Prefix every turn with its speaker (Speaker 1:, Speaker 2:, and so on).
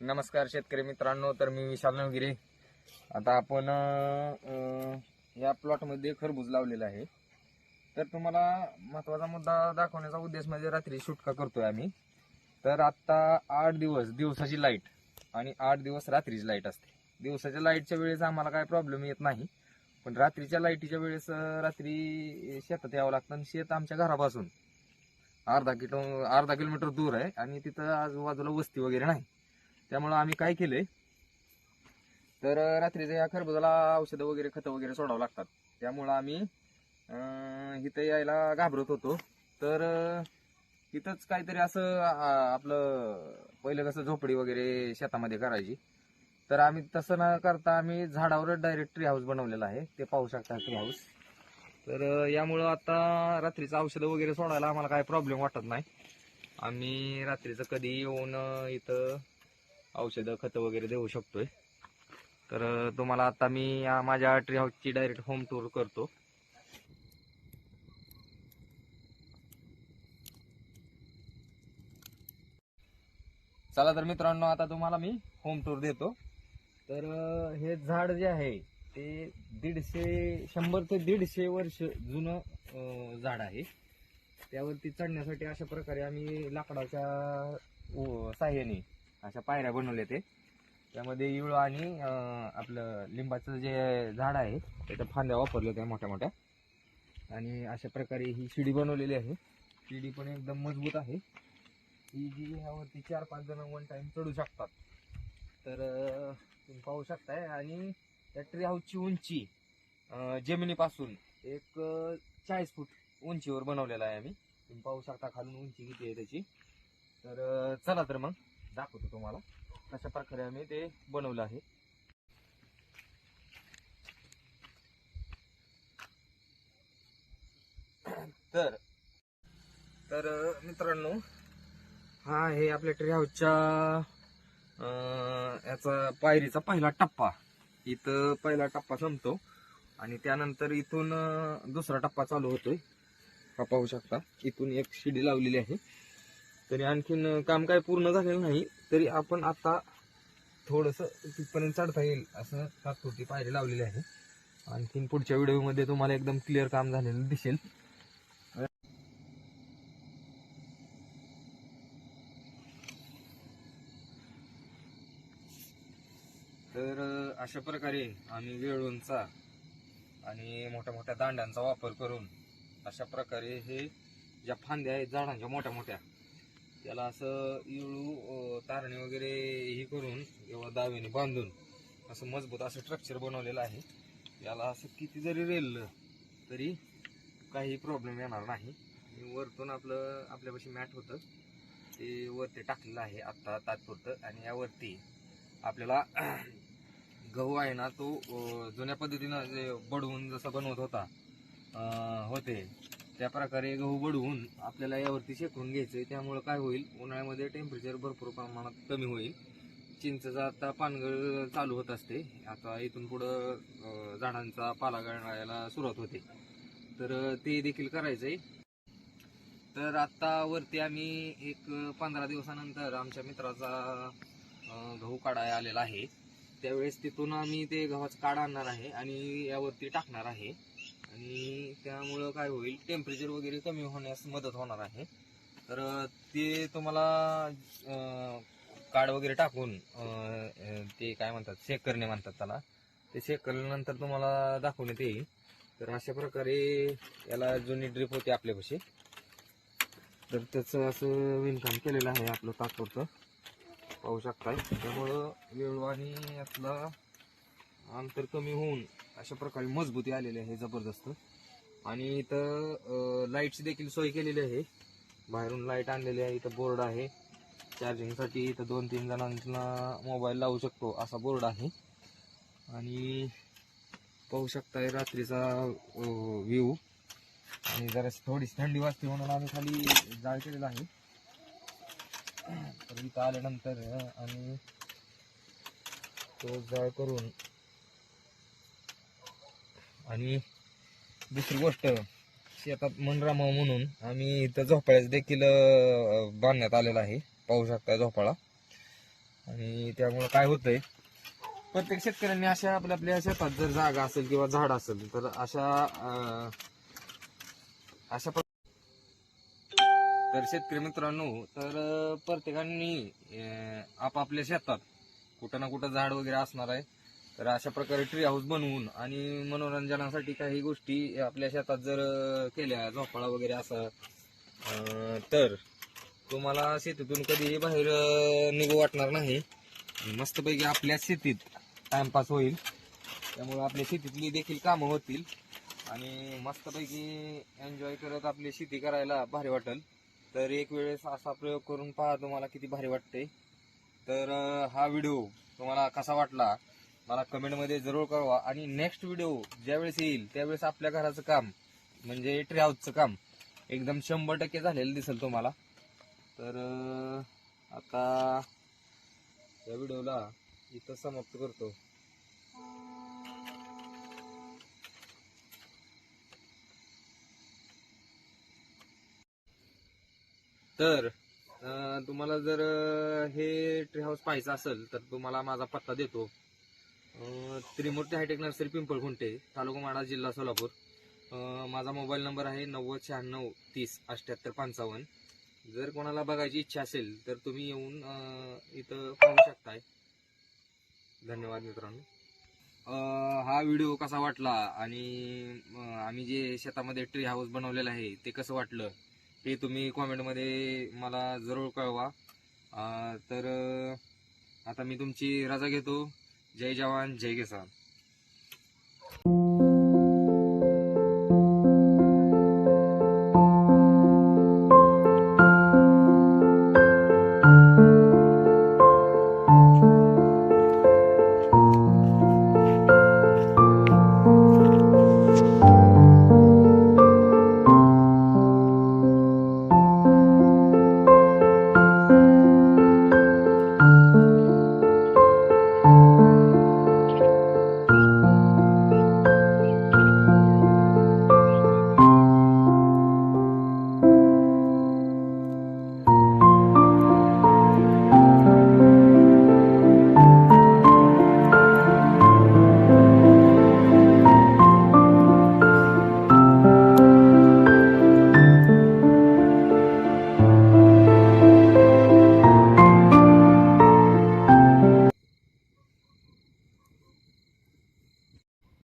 Speaker 1: नमस्कार शेतकरी मित्रांनो तर मी विशाल नवगिरे. आता आपण या प्लॉटमध्ये खरबूज लावलेला आहे. तर तुम्हाला महत्त्वाचा मुद्दा दाखवण्याचा उद्देश म्हणजे रात्री सुटका करतोय आम्ही. तर आत्ता आठ दिवस दिवसाची लाइट आणि आठ दिवस रात्रीची लाइट असते. दिवसाच्या लाईटच्या वेळेस आम्हाला काय प्रॉब्लेम येत नाही. पण रात्रीच्या लाईटीच्या वेळेस रात्री शेतात यावं लागतं आणि शेत आमच्या घरापासून. अर्धा किलो अर्धा किलोमीटर दूर आहे आणि तिथं आजूबाजूला वस्ती वगैरे नाही. त्यामुळं आम्ही काय केलंय? तर रात्रीचं या खरबुजाला औषधं वगैरे खतं वगैरे सोडावं लागतात. त्यामुळं आम्ही इथं यायला घाबरत होतो. तर तिथंच इथंच काहीतरी असं आपलं पहिलं कसं झोपडी वगैरे शेतामध्ये करायची. तर आम्ही तसं न करता आम्ही झाडावर डायरेक्ट ट्री हाऊस बनवलेला आहे. ते पाहू शकता ट्री हाऊस तर यामुळं आता रात्रीचं औषधं वगैरे सोडायला आम्हाला काय प्रॉब्लेम वाटत नाही. आम्ही रात्रीचं कधी येऊन इथं औषधं खतं वगैरे देऊ शकतोय. तर तुम्हाला आता मी माझ्या ट्री हाऊसची डायरेक्ट होम टूर करतो. चला तर मित्रांनो आता तुम्हाला मी होम टूर देतो. तर हे झाड जे आहे ते दीडशे शंभर ते दीडशे वर्ष जुनं झाड आहे. त्यावरती चढण्यासाठी अशा प्रकारे आम्ही लाकडाच्या साह्याने अशा पायऱ्या बनवल्या ते. त्यामध्ये इळ आणि आपलं लिंबाचं जे झाड आहे त्याच्या फांद्या वापरल्या त्या मोठ्या मोठ्या. आणि अशा प्रकारे ही शिडी बनवलेली आहे. शिडी पण एकदम मजबूत आहे. ही जी ह्यावरती चार पाच जण वन टाईम चढू शकतात. तर तुम्ही पाहू शकताय. आणि त्या ट्री हाऊसची उंची जमिनीपासून एक चाळीस फूट उंचीवर बनवलेला आहे आम्ही. तुम्ही पाहू शकता खालून उंची किती आहे त्याची. तर चला तर मग. दाखवतो तुम्हाला. कशा प्रकारे आम्ही ते बनवलं आहे. तर तर मित्रांनो हा आहे आपल्या ट्री हाऊसच्या याचा पायरीचा पहिला टप्पा. इथं पहिला टप्पा संपतो आणि त्यानंतर इथून दुसरा टप्पा चालू होतोय. हा पाहू शकता. इथून एक शिडी लावलेली आहे. तरी आणखीन काम काय पूर्ण झालेलं नाही. तरी आपण आता थोडस तिथपर्यंत चढता येईल असं तात्पुरती पायरी लावलेली आहे. आणखीन पुढच्या व्हिडिओमध्ये तुम्हाला एकदम क्लिअर काम झालेलं दिसेल. तर अशा प्रकारे आम्ही वेळूंचा आणि मोठ्या मोठ्या दांड्यांचा वापर करून अशा प्रकारे हे ज्या फांद्या आहेत झाडांच्या मोठ्या मोठ्या त्याला असं इळू तारणे वगैरे हे करून किंवा दावेने बांधून असं मजबूत असं स्ट्रक्चर बनवलेलं आहे. याला असं किती जरी रेललं तरी काही प्रॉब्लेम येणार नाही. आणि वरतून आपलं आपल्यापाशी मॅट होतं. ते वरती टाकलेलं आहे आत्ता तात्पुरतं. आणि यावरती आपल्याला गहू आहे ना तो जुन्या पद्धतीनं जे बडवून जसा बनवत होता होते. त्या प्रकारे गहू बडवून आपल्याला यावरती शेकून आहे त्यामुळं काय होईल? उन्हाळ्यामध्ये टेम्परेचर भरपूर प्रमाणात कमी होईल. चिंचचा आता पानगळ चालू होत असते. आता इथून पुढं झाडांचा पाला गळायला सुरुवात होते. तर ते देखील करायचं आहे तर आता वरती आम्ही एक पंधरा दिवसानंतर आमच्या मित्राचा गहू काढायला आलेला आहे. त्यावेळेस तिथून आम्ही ते गव्हाचं काढ आणणार आहे आणि यावरती टाकणार आहे. आणि त्यामुळं काय होईल टेम्परेचर वगैरे कमी होण्यास मदत होणार आहे. तर ते तुम्हाला अं, काड वगैरे टाकून ते काय म्हणतात शेक करणे म्हणतात त्याला. ते शेक केल्यानंतर तुम्हाला दाखवण्यात येईल. तर अशा प्रकारे याला जुनी ड्रिप होते आपल्यापाशी. तर त्याचं असं विणकाम केलेलं आहे आपलं तात्पुरतं पाहू शकताय. त्यामुळं वेळ आणि यातला अंतर कमी होऊन अशा प्रकारे मजबूती आलेली आहे जबरदस्त. आणि इथं लाईटची देखील सोय केलेली आहे. बाहेरून लाइट आणलेली आहे इथं बोर्ड आहे. चार्जिंगसाठी इथं दोन तीन जणांना मोबाईल लावू शकतो असा बोर्ड आहे. आणि पाहू शकता रात्रीचा व्ह्यू आणि जरा थोडीशी थंडी वाजते म्हणून आम्ही खाली जाळ केलेला आहे. तर इथं आल्यानंतर आणि तो जाळ करून आणि दुसरी गोष्ट शेतात मन म्हणून आम्ही इथं झोपाळ्याच देखील बांधण्यात आलेला आहे. पाहू शकता झोपाळा. आणि त्यामुळं काय होतंय प्रत्येक शेतकऱ्यांनी अशा आपल्या आपल्या शेतात जर जागा असेल किंवा झाड असेल तर अशा अशा तर शेतकरी मित्रांनो तर प्रत्येकांनी प्रत्येकाने आपापल्या शेतात कुठं ना कुठं झाड वगैरे असणार आहे. तर अशा प्रकारे ट्री हाऊस बनवून आणि मनोरंजनासाठी काही गोष्टी आपल्या शेतात जर केल्या झोपाळा वगैरे असं तर तुम्हाला शेतीतून कधीही बाहेर निघू वाटणार नाही. मस्तपैकी आपल्या शेतीत टाइमपास होईल. त्यामुळे आपल्या शेतीतली देखील कामं होतील. आणि मस्तपैकी एन्जॉय करत आपली शेती करायला भारी वाटेल. तर एक वेळेस असा प्रयोग करून पहा तुम्हाला किती भारी वाटते तर हा व्हिडिओ तुम्हाला कसा वाटला? मला कमेंटमध्ये जरूर कळवा. आणि नेक्स्ट व्हिडिओ ज्यावेळेस येईल त्यावेळेस आपल्या घराचं काम म्हणजे ट्री हाऊसचं काम एकदम शंभर टक्के झालेलं दिसेल तुम्हाला. तर आता या व्हिडिओला इथं समाप्त करतो. तर तुम्हाला जर हे ट्री हाऊस पाहायचं असेल तर तुम्हाला माझा पत्ता देतो. त्रिमूर्ती हायटेक नर्सरी पिंपळखुंटे तालुका माडा जिल्हा सोलापूर. माझा मोबाईल नंबर आहे नव्वद शहाण्णव तीस अठ्ठ्याहत्तर पंचावन्न. जर कोणाला बघायची इच्छा असेल तर तुम्ही येऊन इथं पाहू शकताय. धन्यवाद मित्रांनो. हा व्हिडिओ कसा वाटला आणि आम्ही जे शेतामध्ये ट्री हाऊस बनवलेलं आहे ते कसं वाटलं हे तुम्ही कॉमेंटमध्ये मला जरूर कळवा. तर आता मी तुमची रजा घेतो. जय जवान जय किसान.